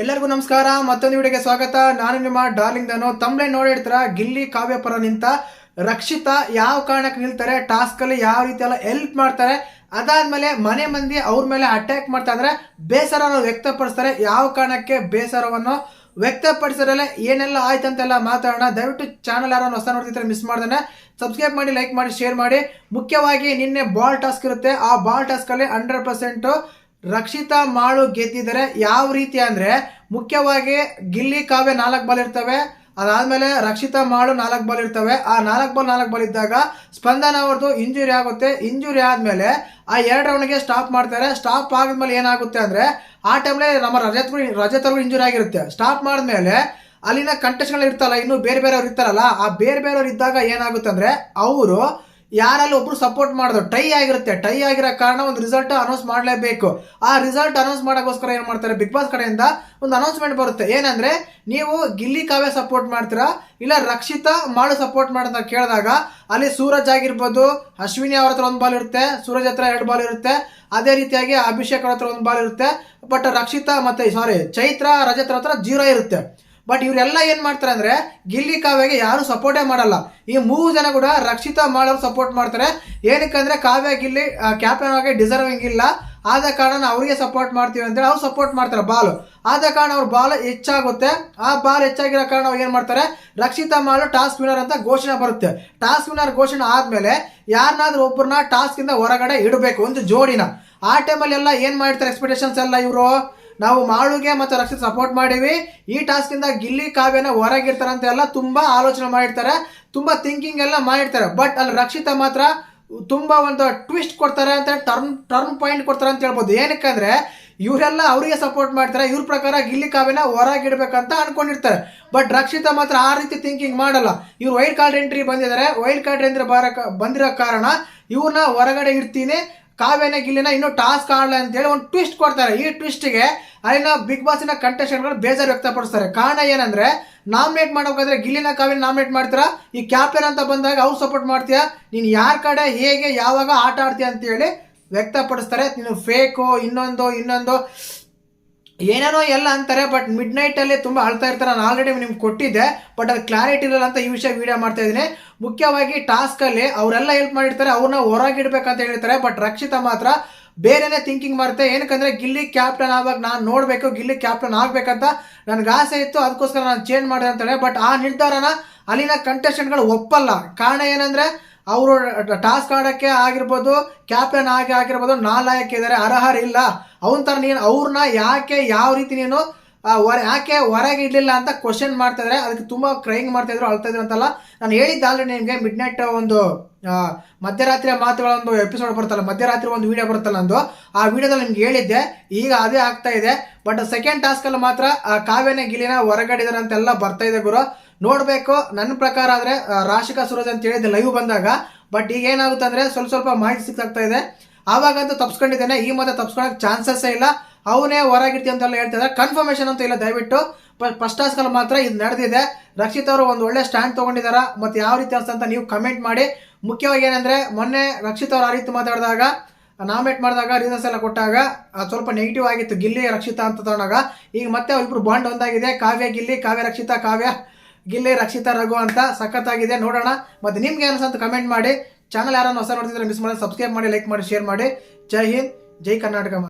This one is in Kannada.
ಎಲ್ಲರಿಗೂ ನಮಸ್ಕಾರ, ಮತ್ತೊಂದು ವಿಡಿಯೋಗೆ ಸ್ವಾಗತ. ನಾನು ನಿಮ್ಮ ಡಾರ್ಲಿಂಗ್ ನಾನು ತಮ್ಮಳೆ ನೋಡಿರ್ತೀರ ಗಿಲ್ಲಿ ಕಾವ್ಯ ಪರ ನಿಂತ ರಕ್ಷಿತಾ ಯಾವ ಕಾರಣಕ್ಕೆ ನಿಲ್ತಾರೆ? ಟಾಸ್ಕ್ ಅಲ್ಲಿ ಯಾವ ರೀತಿ ಎಲ್ಲ ಹೆಲ್ಪ್ ಮಾಡ್ತಾರೆ? ಅದಾದ್ಮೇಲೆ ಮನೆ ಮಂದಿ ಅವ್ರ ಮೇಲೆ ಅಟ್ಯಾಕ್ ಮಾಡ್ತಾ ಇದ್ರೆ. ಬೇಸರವನ್ನು ವ್ಯಕ್ತಪಡಿಸ್ತಾರೆ. ಯಾವ ಕಾರಣಕ್ಕೆ ಬೇಸರವನ್ನು ವ್ಯಕ್ತಪಡಿಸಿದ್ರೆ ಏನೆಲ್ಲ ಆಯ್ತಂತೆಲ್ಲ ಮಾತಾಡೋಣ. ದಯವಿಟ್ಟು ಚಾನಲ್ ಯಾರು ಹೊಸ ನೋಡ್ತಿದ್ರೆ ಮಿಸ್ ಮಾಡ್ದಾನೆ. ಸಬ್ಸ್ಕ್ರೈಬ್ ಮಾಡಿ ಲೈಕ್ ಮಾಡಿ ಶೇರ್ ಮಾಡಿ. ಮುಖ್ಯವಾಗಿ ನಿನ್ನೆ ಬಾಲ್ ಟಾಸ್ಕ್ ಇರುತ್ತೆ. ಆ ಬಾಲ್ ಟಾಸ್ಕ್ ಅಲ್ಲಿ ಹಂಡ್ರೆಡ್ ಪರ್ಸೆಂಟ್ ರಕ್ಷಿತಾ ಮಾಳು ಗೆದ್ದಿದ್ದಾರೆ ಯಾವ ರೀತಿ ಅಂದ್ರೆ ಮುಖ್ಯವಾಗಿ ಗಿಲ್ಲಿ ಕಾವ್ಯ ನಾಲ್ಕು ಬಾಲ್ ಇರ್ತವೆ. ಅದಾದಮೇಲೆ ರಕ್ಷಿತಾ ಮಾಳು ನಾಲ್ಕು ಬಾಲ್ ಇರ್ತವೆ. ಆ ನಾಲ್ಕು ಬಾಲ್ ನಾಲ್ಕು ಬಾಲ್ ಇದ್ದಾಗ ಸ್ಪಂದನ ಅವ್ರದ್ದು ಇಂಜುರಿ ಆಗುತ್ತೆ. ಇಂಜುರಿ ಆದ್ಮೇಲೆ ಆ ಎರಡು ರೌಂಡ್ಗೆ ಸ್ಟಾಪ್ ಮಾಡ್ತಾರೆ. ಸ್ಟಾಪ್ ಆದ್ಮೇಲೆ ಏನಾಗುತ್ತೆ ಅಂದ್ರೆ ಆ ಟೈಮ್ಲೇ ನಮ್ಮ ರಜತ್ ರಜತ್ ಅವ್ರಿಗೂ ಇಂಜುರಿ ಆಗಿರುತ್ತೆ. ಸ್ಟಾಪ್ ಮಾಡಿದ್ಮೇಲೆ ಅಲ್ಲಿನ ಕಂಟೆಸ್ಟ್ಗಳು ಇರ್ತಲ್ಲ ಇನ್ನು ಬೇರೆ ಬೇರೆಯವ್ರು ಇರ್ತಾರಲ್ಲ, ಆ ಬೇರೆ ಬೇರೆಯವ್ರು ಇದ್ದಾಗ ಏನಾಗುತ್ತೆ ಅಂದ್ರೆ, ಅವರು ಯಾರಲ್ಲಿ ಒಬ್ರು ಸಪೋರ್ಟ್ ಮಾಡಿದ್ರು? ಟೈ ಆಗಿರುತ್ತೆ. ಟೈ ಆಗಿರೋ ಕಾರಣ ಒಂದು ರಿಸಲ್ಟ್ ಅನೌನ್ಸ್ ಮಾಡಲೇಬೇಕು. ಆ ರಿಸಲ್ಟ್ ಅನೌನ್ಸ್ ಮಾಡೋಕ್ಕೋಸ್ಕರ ಏನು ಮಾಡ್ತಾರೆ? ಬಿಗ್ ಬಾಸ್ ಕಡೆಯಿಂದ ಒಂದು ಅನೌನ್ಸ್ಮೆಂಟ್ ಬರುತ್ತೆ. ಏನಂದ್ರೆ, ನೀವು ಗಿಲ್ಲಿ ಕಾವ್ಯ ಸಪೋರ್ಟ್ ಮಾಡ್ತೀರಾ? ಇಲ್ಲ ರಕ್ಷಿತಾ ಮಾಡು ಸಪೋರ್ಟ್ ಮಾಡಂತ ಕೇಳಿದಾಗ, ಅಲ್ಲಿ ಸೂರಜ್ ಆಗಿರ್ಬೋದು, ಅಶ್ವಿನಿ ಅವ್ರ ಹತ್ರ ಒಂದು ಬಾಲ್ ಇರುತ್ತೆ, ಸೂರಜ್ ಹತ್ರ ಎರಡು ಬಾಲ್ ಇರುತ್ತೆ, ಅದೇ ರೀತಿಯಾಗಿ ಅಭಿಷೇಕ್ ಅವ್ರ ಹತ್ರ ಒಂದು ಬಾಲ್ ಇರುತ್ತೆ ಬಟ್ ರಕ್ಷಿತಾ ಮತ್ತೆ ಸಾರಿ ಚೈತ್ರ ರಜತ್ರ ಹತ್ರ ಜೀರೋ ಇರುತ್ತೆ. ಬಟ್ ಇವರೆಲ್ಲ ಏನು ಮಾಡ್ತಾರೆ ಅಂದ್ರೆ ಗಿಲ್ಲಿ ಕಾವ್ಯಗೆ ಯಾರು ಸಪೋರ್ಟೇ ಮಾಡಲ್ಲ. ಈ ಮೂರು ಜನ ಕೂಡ ರಕ್ಷಿತಾ ಮಾಡೋರು ಸಪೋರ್ಟ್ ಮಾಡ್ತಾರೆ. ಏನಕ್ಕಂದರೆ ಕಾವ್ಯ ಗಿಲ್ಲಿ ಕ್ಯಾಪ್ಟನ್ ಆಗಿ ಡಿಸರ್ವಿಂಗ್ ಇಲ್ಲ. ಆದ ಕಾರಣ ಅವರಿಗೆ ಸಪೋರ್ಟ್ ಮಾಡ್ತೀವಿ ಅಂತೇಳಿ ಅವ್ರು ಸಪೋರ್ಟ್ ಮಾಡ್ತಾರೆ ಬಾಲ್. ಆದ ಕಾರಣ ಅವ್ರ ಬಾಲ್ ಹೆಚ್ಚಾಗುತ್ತೆ. ಆ ಬಾಲ್ ಹೆಚ್ಚಾಗಿರೋ ಕಾರಣ ಅವ್ರು ಏನು ಮಾಡ್ತಾರೆ? ರಕ್ಷಿತಾ ಮಾಡಲು ಟಾಸ್ಕ್ ವಿನರ್ ಅಂತ ಘೋಷಣೆ ಬರುತ್ತೆ. ಟಾಸ್ಕ್ ವಿನರ್ ಘೋಷಣೆ ಆದ್ಮೇಲೆ ಯಾರನ್ನಾದ್ರೂ ಒಬ್ಬರನ್ನ ಟಾಸ್ಕಿಂದ ಹೊರಗಡೆ ಇಡಬೇಕು. ಒಂದು ಜೋಡಿನ. ಆ ಟೈಮಲ್ಲಿ ಎಲ್ಲ ಏನ್ ಮಾಡ್ತಾರೆ ಎಕ್ಸ್ಪೆಕ್ಟೇಷನ್ಸ್ ಎಲ್ಲ ಇವರು? ನಾವು ಮಾಳುಗೆ ಮತ್ತು ರಕ್ಷಿತ್ ಸಪೋರ್ಟ್ ಮಾಡೀವಿ. ಈ ಟಾಸ್ಕ್ ಇಂದ ಗಿಲ್ಲಿ ಕಾವ್ಯನ ಹೊರಗಿರ್ತಾರೆ ಅಂತ ಎಲ್ಲ ತುಂಬಾ ಆಲೋಚನೆ ಮಾಡಿರ್ತಾರೆ. ತುಂಬಾ ಥಿಂಕಿಂಗ್ ಎಲ್ಲ ಮಾಡಿರ್ತಾರೆ. ಬಟ್ ಅಲ್ಲಿ ರಕ್ಷಿತ ಮಾತ್ರ ತುಂಬಾ ಒಂದು ಟ್ವಿಸ್ಟ್ ಕೊಡ್ತಾರೆ ಅಂತ ಟರ್ನ್ ಟರ್ನ್ ಪಾಯಿಂಟ್ ಕೊಡ್ತಾರೆ ಅಂತ ಹೇಳ್ಬೋದು. ಏನಕ್ಕಂದ್ರೆ, ಇವರೆಲ್ಲ ಅವರಿಗೆ ಸಪೋರ್ಟ್ ಮಾಡ್ತಾರೆ. ಇವ್ರ ಪ್ರಕಾರ ಗಿಲ್ಲಿ ಕಾವ್ಯನ ಹೊರಗಿಡ್ಬೇಕಂತ ಅನ್ಕೊಂಡಿರ್ತಾರೆ. ಬಟ್ ರಕ್ಷಿತಾ ಮಾತ್ರ ಆ ರೀತಿ ಥಿಂಕಿಂಗ್ ಮಾಡಲ್ಲ. ಇವ್ರು ವೈಲ್ಡ್ ಕಾರ್ಡ್ ಎಂಟ್ರಿ ಬಂದಿದ್ದಾರೆ. ವೈಲ್ಡ್ ಕಾರ್ಡ್ ಎಂದ್ರೆ ಬಾರ ಬಂದಿರೋ ಕಾರಣ ಇವ್ರನ್ನ ಹೊರಗಡೆ ಇಡ್ತೀನಿ. ಕಾವ್ಯನ ಗಿಲ್ಲಿನ ಇನ್ನೂ ಟಾಸ್ಕ್ ಆಡಲ್ಲ ಅಂತೇಳಿ ಒಂದು ಟ್ವಿಸ್ಟ್ ಕೊಡ್ತಾರೆ. ಈ ಟ್ವಿಸ್ಟ್ಗೆ ಅಲ್ಲಿನ ಬಿಗ್ ಬಾಸಿನ ಕಂಟೆಸ್ಟೆಂಟ್ಗಳು ಬೇಜಾರು ವ್ಯಕ್ತಪಡಿಸ್ತಾರೆ. ಕಾರಣ ಏನಂದ್ರೆ ನಾಮಿನೇಟ್ ಮಾಡೋಕಾದ್ರೆ ಗಿಲ್ಲಿನ ಕಾವ್ಯನ ನಾಮಿನೇಟ್ ಮಾಡ್ತೀರಾ? ಈ ಕ್ಯಾಪ್ಟನ್ ಅಂತ ಬಂದಾಗ ಅವ್ರು ಸಪೋರ್ಟ್ ಮಾಡ್ತೀಯಾ? ನೀನು ಯಾರ ಕಡೆ, ಹೇಗೆ, ಯಾವಾಗ ಆಟ ಆಡ್ತೀಯ ಅಂತೇಳಿ ವ್ಯಕ್ತಪಡಿಸ್ತಾರೆ. ನೀನು ಫೇಕು ಇನ್ನೊಂದು ಇನ್ನೊಂದು. ಏನೇನೋ ಎಲ್ಲ ಅಂತಾರೆ ಬಟ್ ಮಿಡ್ ನೈಟಲ್ಲಿ ತುಂಬ ಅಳ್ತಾ ಇರ್ತಾರೆ. ನಾನು ಆಲ್ರೆಡಿ ನಿಮ್ಗೆ ಕೊಟ್ಟಿದ್ದೆ ಬಟ್ ಅದು ಕ್ಲಾರಿಟಿ ಇರಲ್ಲ ಅಂತ ಈ ವಿಷಯ ವೀಡಿಯೋ ಮಾಡ್ತಾ ಇದ್ದೀನಿ. ಮುಖ್ಯವಾಗಿ ಟಾಸ್ಕಲ್ಲಿ ಅವರೆಲ್ಲ ಹೆಲ್ಪ್ ಮಾಡಿರ್ತಾರೆ, ಅವ್ರನ್ನ ಹೊರಗಿಡ್ಬೇಕಂತ ಹೇಳಿರ್ತಾರೆ ಬಟ್ ರಕ್ಷಿತಾ ಮಾತ್ರ ಬೇರೆನೇ ಥಿಂಕಿಂಗ್ ಮಾಡುತ್ತೆ. ಏನಕ್ಕಂದ್ರೆ, ಗಿಲ್ಲಿ ಕ್ಯಾಪ್ಟನ್ ಆವಾಗ ನಾನು ನೋಡಬೇಕು, ಗಿಲ್ಲಿ ಕ್ಯಾಪ್ಟನ್ ಆಗ್ಬೇಕಂತ ನನಗೆ ಆಸೆ ಇತ್ತು, ಅದಕ್ಕೋಸ್ಕರ ನಾನು ಚೇಂಜ್ ಮಾಡಿದೆ ಅಂತೇಳಿ. ಬಟ್ ಆ ನಿರ್ಧಾರನ ಅಲ್ಲಿನ ಕಂಟೆಸ್ಟೆಂಟ್ಗಳು ಒಪ್ಪಲ್ಲ. ಕಾರಣ ಏನಂದ್ರೆ ಅವರು ಟಾಸ್ಕ್ ಆಡೋಕ್ಕೆ ಆಗಿರ್ಬೋದು ಕ್ಯಾಪ್ಟನ್ ಆಗಿ ಆಗಿರ್ಬೋದು ನಾಲಾಯಕ್ಕೆ ಇದ್ದಾರೆ ಅರ್ಹರಿಲ್ಲ ಅವನ ಥರ ನೀನು ಅವ್ರನ್ನ ಯಾಕೆ ಯಾವ ರೀತಿ ನೀನು ಹೊರ, ಯಾಕೆ ಹೊರಗೆ ಇಡಲಿಲ್ಲ ಅಂತ ಕ್ವಶನ್ ಮಾಡ್ತಾ ಇದ್ದಾರೆ ಅದಕ್ಕೆ ತುಂಬ ಕ್ರೈಂಗ್ ಮಾಡ್ತಾ ಇದ್ರು, ಅಳ್ತಾ ಇದ್ರು ಅಂತಲ್ಲ. ನಾನು ಹೇಳಿದ್ದೆ ನಿಮಗೆ ಮಿಡ್ ನೈಟ್ ಒಂದು ಮಧ್ಯರಾತ್ರಿಯ ಮಾತುಗಳ ಒಂದು ಎಪಿಸೋಡ್ ಬರುತ್ತಲ್ಲ, ಮಧ್ಯರಾತ್ರಿ ಒಂದು ವಿಡಿಯೋ ಬರುತ್ತಲ್ಲ ಅಂದು ಆ ವಿಡಿಯೋದಲ್ಲಿ ನಿಮ್ಗೆ ಹೇಳಿದ್ದೆ, ಈಗ ಅದೇ ಆಗ್ತಾ ಇದೆ. ಬಟ್ ಸೆಕೆಂಡ್ ಟಾಸ್ಕಲ್ಲಿ ಮಾತ್ರ, ಆ ಕಾವ್ಯನ ಗಿಲಿನ ಹೊರಗಡಿದಾರೆ ಅಂತೆಲ್ಲ ಬರ್ತಾ ಇದೆ ಗುರು. ನೋಡಬೇಕು. ನನ್ನ ಪ್ರಕಾರ ಆದರೆ ರಾಶಿಕಾ ಸುರಜ್ ಅಂತ ಹೇಳಿದ್ದೆ ಲೈವ್ ಬಂದಾಗ ಬಟ್ ಈಗ ಏನಾಗುತ್ತೆ ಅಂದರೆ ಸ್ವಲ್ಪ ಸ್ವಲ್ಪ ಮಾಹಿತಿ ಸಿಕ್ಕಾಗ್ತಾ ಇದೆ. ಆವಾಗಂತೂ ತಪ್ಸ್ಕೊಂಡಿದ್ದೇನೆ, ಈ ಮತ್ತೆ ತಪ್ಸ್ಕೊಳಕ್ಕೆ ಚಾನ್ಸಸ್ಸೇ ಇಲ್ಲ. ಅವನೇ ಹೊರಗಿಡ್ತೀವಿ ಅಂತೆಲ್ಲ ಹೇಳ್ತಿದ್ದಾರೆ ಕನ್ಫರ್ಮೇಷನ್ ಅಂತ ಇಲ್ಲ, ದಯವಿಟ್ಟು. ಫಸ್ಟ್ ಟಾಸ್ಕಲ್ಲಿ ಮಾತ್ರ ಇದು ನಡೆದಿದೆ. ರಕ್ಷಿತ್ ಅವರು ಒಂದು ಒಳ್ಳೆ ಸ್ಟ್ಯಾಂಡ್ ತೊಗೊಂಡಿದ್ದಾರೆ ಮತ್ತು ಯಾವ ರೀತಿ ಅನ್ಸ್ತಂತ ನೀವು ಕಮೆಂಟ್ ಮಾಡಿ. ಮುಖ್ಯವಾಗಿ ಏನಂದರೆ, ಮೊನ್ನೆ ರಕ್ಷಿತ್ ಅವರು ಆ ರೀತಿ ಮಾತಾಡಿದಾಗ ನಾಮಿನೇಟ್ ಮಾಡಿದಾಗ ರೀಸನ್ಸ್ ಎಲ್ಲ ಕೊಟ್ಟಾಗ ಸ್ವಲ್ಪ ನೆಗೆಟಿವ್ ಆಗಿತ್ತು. ಗಿಲ್ಲಿ, ರಕ್ಷಿತಾ ಅಂತ ತಗೊಂಡಾಗ. ಈಗ ಮತ್ತೆ ಅವ್ರಿಬ್ರು ಬಾಂಡ್ ಒಂದಾಗಿದೆ. ಕಾವ್ಯ, ಗಿಲ್ಲಿ, ಕಾವ್ಯ, ರಕ್ಷಿತಾ, ಕಾವ್ಯ. ಗಿಲ್ಲಿ ರಕ್ಷಿತಾ ರಘು ಅಂತ ಸಖತ್ತಾಗಿದೆ, ನೋಡೋಣ. ಮತ್ತೆ ನಿಮ್ಗೆ ಅನಿಸಂತ ಕಮೆಂಟ್ ಮಾಡಿ. ಚಾನಲ್ ಯಾರನ್ನು ಹೊಸ ನೋಡ್ತಿದ್ರೆ ಮಿಸ್ ಮಾಡಿ ಸಬ್ಸ್ಕ್ರೈಬ್ ಮಾಡಿ ಲೈಕ್ ಮಾಡಿ ಶೇರ್ ಮಾಡಿ. ಜೈ ಹಿಂದ್, ಜೈ ಕರ್ನಾಟಕ